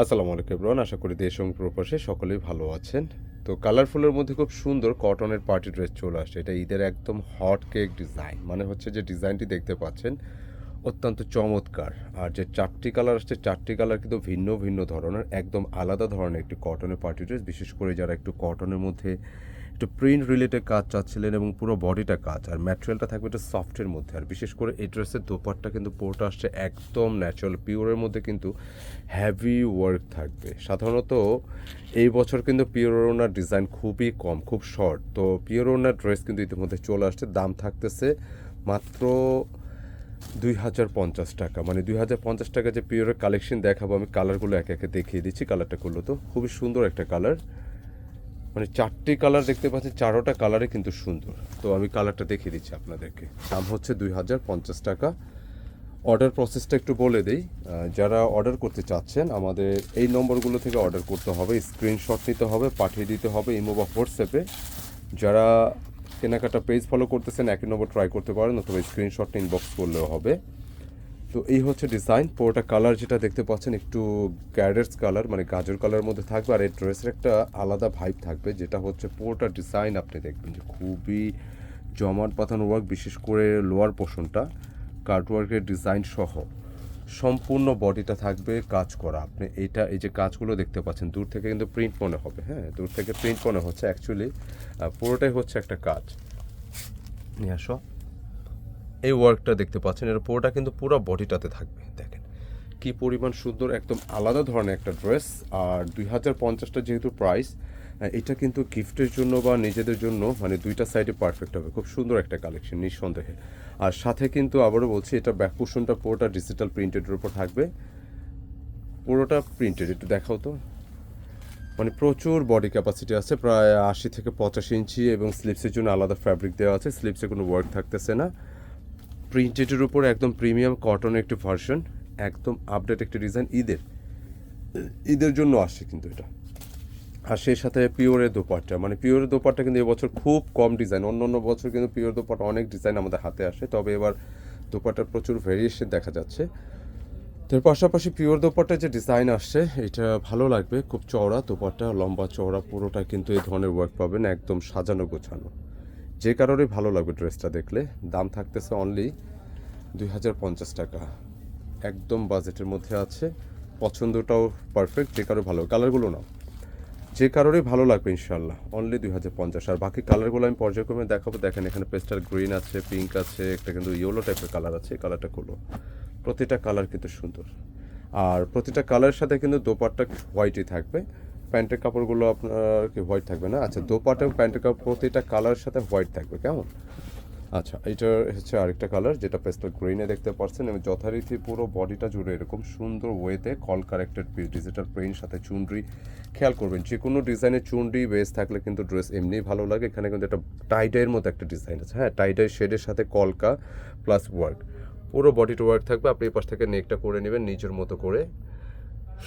আসসালামু আলাইকুম ইব্রান আশা করি দেশ এবং প্রপাশে সকলেই ভালো আছেন। তো কালারফুলের মধ্যে খুব সুন্দর কটনের পার্টি ড্রেস চলে আসছে। এটা ঈদের একদম হট কেক ডিজাইন। মানে হচ্ছে যে ডিজাইনটি দেখতে পাচ্ছেন, অত্যন্ত চমৎকার। আর যে চারটি কালার আসছে, চারটি কালার কিন্তু ভিন্ন ভিন্ন ধরনের, একদম আলাদা ধরনের একটি কটনের পার্টি ড্রেস। বিশেষ করে যারা একটু কটনের মধ্যে একটু প্রিন্ট রিলেটেড কাজ চাচ্ছিলেন এবং পুরো বডিটা কাজ। আর ম্যাটেরিয়ালটা থাকবে একটু সফটের মধ্যে। আর বিশেষ করে এই ড্রেসের দোপারটা কিন্তু পুরোটা আসছে একদম ন্যাচারাল পিওরের মধ্যে কিন্তু হ্যাভি ওয়ার্ক থাকবে। সাধারণত এই বছর কিন্তু পিওরোনার ডিজাইন খুবই কম, খুব শর্ট তো পিওরোনার ড্রেস কিন্তু ইতিমধ্যে চলে আসছে। দাম থাকতেছে মাত্র দুই হাজার পঞ্চাশ টাকা। মানে দুই হাজার পঞ্চাশ টাকা যে পিওরের কালেকশন দেখাবো, আমি কালারগুলো একে একে দেখিয়ে দিচ্ছি। কালারটা করল তো। খুবই সুন্দর একটা কালার মানে চারটি কালার দেখতে পাচ্ছেন চারোটা কালারে কিন্তু সুন্দর। তো আমি কালারটা দেখিয়ে দিচ্ছি আপনাদেরকে। দাম হচ্ছে দুই হাজার পঞ্চাশ টাকা। অর্ডার প্রসেসটা একটু বলে দিই। যারা অর্ডার করতে চাচ্ছেন, আমাদের এই নম্বরগুলো থেকে অর্ডার করতে হবে স্ক্রিনশট নিতে হবে, পাঠিয়ে দিতে হবে ইমো বা হোয়াটসঅ্যাপে। যারা কেনাকাটা পেজ ফলো করতেছেন, একই নম্বর ট্রাই করতে পারেন, অথবা স্ক্রিনশট ইনবক্স করলেও হবে। তো এই হচ্ছে ডিজাইন পুরোটা কালার যেটা দেখতে পাচ্ছেন একটু গ্যাডেটস কালার মানে গাজর কালারের মধ্যে থাকবে, আর এই ড্রেসের একটা আলাদা ভাইব থাকবে, যেটা হচ্ছে পুরোটা ডিজাইন আপনি দেখবেন যে খুবই জমাট পাতানো ওয়ার্ক বিশেষ করে লোয়ার পোর্শনটা কার্টওয়ার্কের ডিজাইন সহ। সম্পূর্ণ বডিটা থাকবে কাজ করা। আপনি এটা, এই যে কাজগুলো দেখতে পাচ্ছেন, দূর থেকে কিন্তু প্রিন্ট মনে হবে হ্যাঁ? দূর থেকে প্রিন্ট মনে হচ্ছে অ্যাকচুয়ালি পুরোটাই হচ্ছে একটা কাজ। নিয়ে আসো। এই ওয়ার্কটা দেখতে পাচ্ছেন, এর পুরোটা কিন্তু পুরো বডিটাতে থাকবে, দেখেন। কি পরিমাণ সুন্দর, একদম আলাদা ধরনের একটা ড্রেস আর দুই হাজার পঞ্চাশটা যেহেতু প্রাইস এটা কিন্তু গিফটের জন্য বা নিজেদের জন্য মানে দুইটা সাইডে পারফেক্ট হবে। খুব সুন্দর একটা কালেকশন নিঃসন্দেহে। আর সাথে কিন্তু আবারও বলছি, এটা ব্যাক পোর্শনটা পুরোটা ডিজিটাল প্রিন্টেডের উপর থাকবে। পুরোটা প্রিন্টেড একটু দেখাও তো। মানে প্রচুর বডি ক্যাপাসিটি আছে, প্রায় আশি থেকে পঁচাশি ইঞ্চি, এবং স্লিপসের জন্য আলাদা ফ্যাব্রিক দেওয়া আছে। স্লিপসে কোনো ওয়ার্ক থাকতেছে না। প্রিন্টেডের উপর একদম প্রিমিয়াম কটনের একটি ভার্সন একদম আপডেট একটি ডিজাইন ঈদের। ঈদের জন্য আসছে কিন্তু এটা। আর সেই সাথে পিওরের দোপাট্টা মানে পিওরের দোপাট্টা কিন্তু এবছর খুব কম ডিজাইন অন্য অন্য বছর কিন্তু পিওর দোপাট্টা অনেক ডিজাইন আমাদের হাতে আসে, তবে এবার দোপাট্টার প্রচুর ভেরিয়েশন দেখা যাচ্ছে। তো পাশাপাশি পিওর দোপাট্টার যে ডিজাইন আসছে, এটা ভালো লাগবে, খুব চওড়া দোপাট্টা, লম্বা চওড়া, পুরোটা কিন্তু এই ধরনের ওয়ার্ক পাবেন, একদম সাজানো গোছানো। যে কারোরই ভালো লাগবে ড্রেসটা দেখলে, দাম থাকতেছে অনলি দুই হাজার পঞ্চাশ টাকা। একদম বাজেটের মধ্যে আছে, পছন্দটাও পারফেক্ট যে কারও ভালো কালারগুলো নাও। যে কারোরই ভালো লাগবে ইনশাল্লাহ অনলি দুই হাজার পঞ্চাশ। আর বাকি কালারগুলো আমি পর্যায়ক্রমে দেখাবো। দেখেন, এখানে পেস্টাল গ্রিন আছে পিঙ্ক আছে, একটা কিন্তু ইয়েলো টাইপের কালার আছে কালারটা খুলো প্রতিটা কালার কিন্তু সুন্দর। আর প্রতিটা কালারের সাথে কিন্তু দোপাট্টা হোয়াইটই থাকবে। প্যান্টের কাপড়গুলো আপনার কি হোয়াইট থাকবে না? আচ্ছা দোপাট্টা এবং প্যান্টের কাপড় প্রতিটা কালারের সাথে হোয়াইট থাকবে, কেমন? আচ্ছা এটা হচ্ছে আরেকটা কালার যেটা পেস্টাল গ্রিনে দেখতে পাচ্ছেন। এবং যথারীতি পুরো বডিটা জুড়ে এরকম সুন্দর ওয়েতে call corrected piece digital print সাথে চুনরি, খেয়াল করবেন যে কোনো ডিজাইনের চুনরি বেস থাকলে কিন্তু ড্রেস এমনিই ভালো লাগে। এখানে কিন্তু একটা টাইডাইয়ের মতো একটা ডিজাইন আছে হ্যাঁ? টাইডাই শেডের সাথে কলকা প্লাস ওয়ার্ক পুরো বডিটা ওয়ার্ক থাকবে, আপনি এই পাশ থেকে নেকটা করে নেবেন, নিজের মতো করে।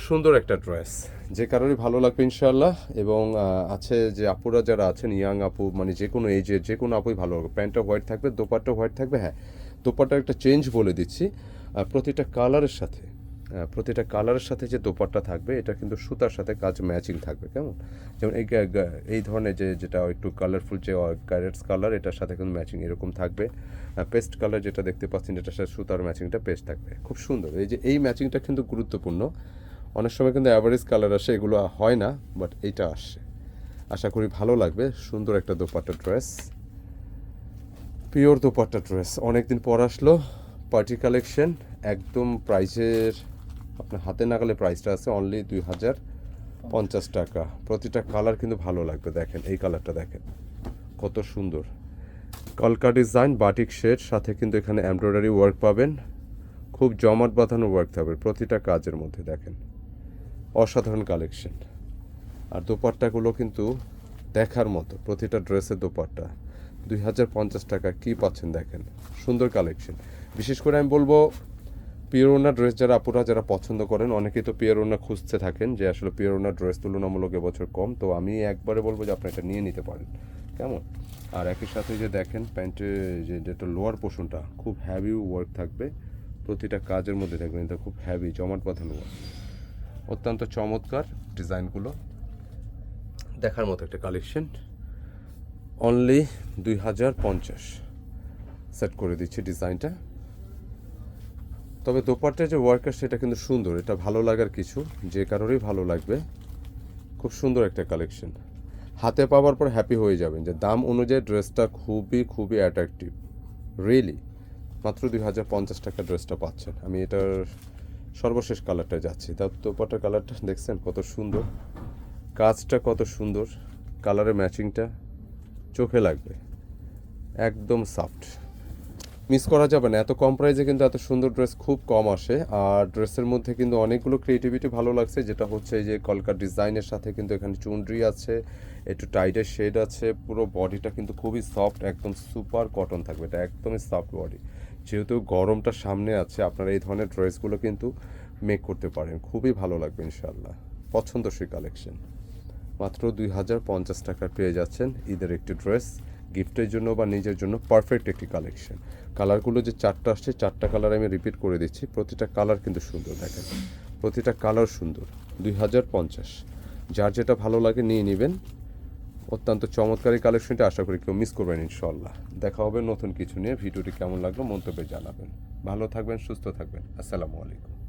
সুন্দর একটা ড্রেস যে কারোরই ভালো লাগবে ইনশাল্লাহ এবং আছে যে আপুরা যারা আছেন ইয়াং আপু মানে যে কোনো এজের যে কোনো আপুই ভালো লাগবে। প্যান্টটা হোয়াইট থাকবে, দোপাট্টা হোয়াইট থাকবে হ্যাঁ। দোপাট্টার একটা চেঞ্জ বলে দিচ্ছি। প্রতিটা কালারের সাথে প্রতিটা কালারের সাথে যে দোপাট্টা থাকবে, এটা কিন্তু সুতার সাথে কাজ ম্যাচিং থাকবে, কেমন? যেমন এই এই ধরনের যে, যেটা একটু কালারফুল যে ক্যারেটস কালার এটার সাথে কিন্তু ম্যাচিং এরকম থাকবে। পেস্ট কালার যেটা দেখতে পাচ্ছেন এটার সাথে সুতার ম্যাচিংটা পেস্ট থাকবে। খুব সুন্দর। এই যে, এই ম্যাচিংটা কিন্তু গুরুত্বপূর্ণ। অনেক সময় কিন্তু অ্যাভারেজ কালার আসে, এগুলো হয় না বাট এইটা আসে। আশা করি ভালো লাগবে, সুন্দর একটা dupatta dress pure dupatta dress অনেকদিন পর আসলো পার্টি কালেকশন একদম প্রাইসের আপনার হাতে নাগালে প্রাইসটা আছে অনলি দুই হাজার পঞ্চাশ টাকা। প্রতিটা কালার কিন্তু ভালো লাগবে, দেখেন, এই কালারটা দেখেন, কত সুন্দর। কলকা ডিজাইন বাটিক শেড সাথে কিন্তু এখানে এমব্রয়ডারি ওয়ার্ক পাবেন। খুব জমাট বাঁধানো ওয়ার্ক থাকবে, প্রতিটা কাজের মধ্যে দেখেন। অসাধারণ কালেকশন আর দোপাট্টাগুলো কিন্তু দেখার মতো, প্রতিটা ড্রেসের দোপাট্টা। দুই হাজার পঞ্চাশ টাকা, কী পাচ্ছেন দেখেন? সুন্দর কালেকশন বিশেষ করে আমি বলব, পিওরোনা ড্রেস যারা আপুরা, যারা পছন্দ করেন, অনেকেই তো পিওরোনা খুঁজতে থাকেন যে আসলে পিওরোনা ড্রেস তুলনামূলক এবছর কম। তো আমি একবারে বলব যে আপনি এটা নিয়ে নিতে পারেন। কেমন? আর একই সাথে যে দেখেন প্যান্টের যে যেটা লোয়ার পোর্শনটা খুব হ্যাভি ওয়ার্ক থাকবে। প্রতিটা কাজের মধ্যে দেখবেন এটা খুব হ্যাভি জমাট বাঁধানো work। অত্যন্ত চমৎকার ডিজাইনগুলো। দেখার মতো একটা কালেকশন। অনলি দুই হাজার পঞ্চাশ। সেট করে দিচ্ছি ডিজাইনটা। তবে দোপাট্টার যে ওয়ার্কার সেটা কিন্তু সুন্দর। এটা ভালো লাগার কিছু, যে কারোরই ভালো লাগবে। খুব সুন্দর একটা কালেকশন। হাতে পাওয়ার পর হ্যাপি হয়ে যাবেন যে দাম অনুযায়ী ড্রেসটা খুবই খুবই অ্যাট্রাকটিভ রিয়েলি মাত্র দুই হাজার পঞ্চাশ টাকা ড্রেসটা পাচ্ছেন। আমি এটার সর্বশেষ কালারটা যাচ্ছি। তার দোপাট্টার কালারটা দেখছেন কত সুন্দর। কাজটা কত সুন্দর। কালারের ম্যাচিংটা চোখে লাগবে। একদম সফট মিস করা যাবে না। এত কম প্রাইসে কিন্তু এত সুন্দর ড্রেস খুব কম আসে। আর ড্রেসের মধ্যে কিন্তু অনেকগুলো ক্রিয়েটিভিটি ভালো লাগছে। যেটা হচ্ছে এই যে কলকার ডিজাইনের সাথে কিন্তু এখানে চুনরি আছে, একটু টাইটের শেড আছে। পুরো বডিটা কিন্তু খুবই সফট একদম সুপার কটন থাকবে। এটা একদমই সফট বডি যেহেতু গরমটা সামনে আছে, আপনারা এই ধরনের ড্রেসগুলো কিন্তু মেক করতে পারেন। খুবই ভালো লাগবে ইনশাল্লাহ পছন্দসই কালেকশন মাত্র দুই হাজার পঞ্চাশ টাকার পেয়ে যাচ্ছেন ঈদের একটি ড্রেস গিফটের জন্য বা নিজের জন্য পারফেক্ট একটি কালেকশন কালারগুলো যে চারটা আসছে, চারটা কালার আমি রিপিট করে দিচ্ছি। প্রতিটা কালার কিন্তু সুন্দর, দেখেন। প্রতিটা কালার সুন্দর। দুই হাজার পঞ্চাশ। যার যেটা ভালো লাগে নিয়ে নেবেন। অত্যন্ত চমৎকারী কালেকশনটি আশা করি কেউ মিস করবেন ইনশাল্লাহ দেখা হবে নতুন কিছু নিয়ে। ভিডিওটি কেমন লাগল মন্তব্যে জানাবেন। ভালো থাকবেন, সুস্থ থাকবেন। আসসালামু আলাইকুম।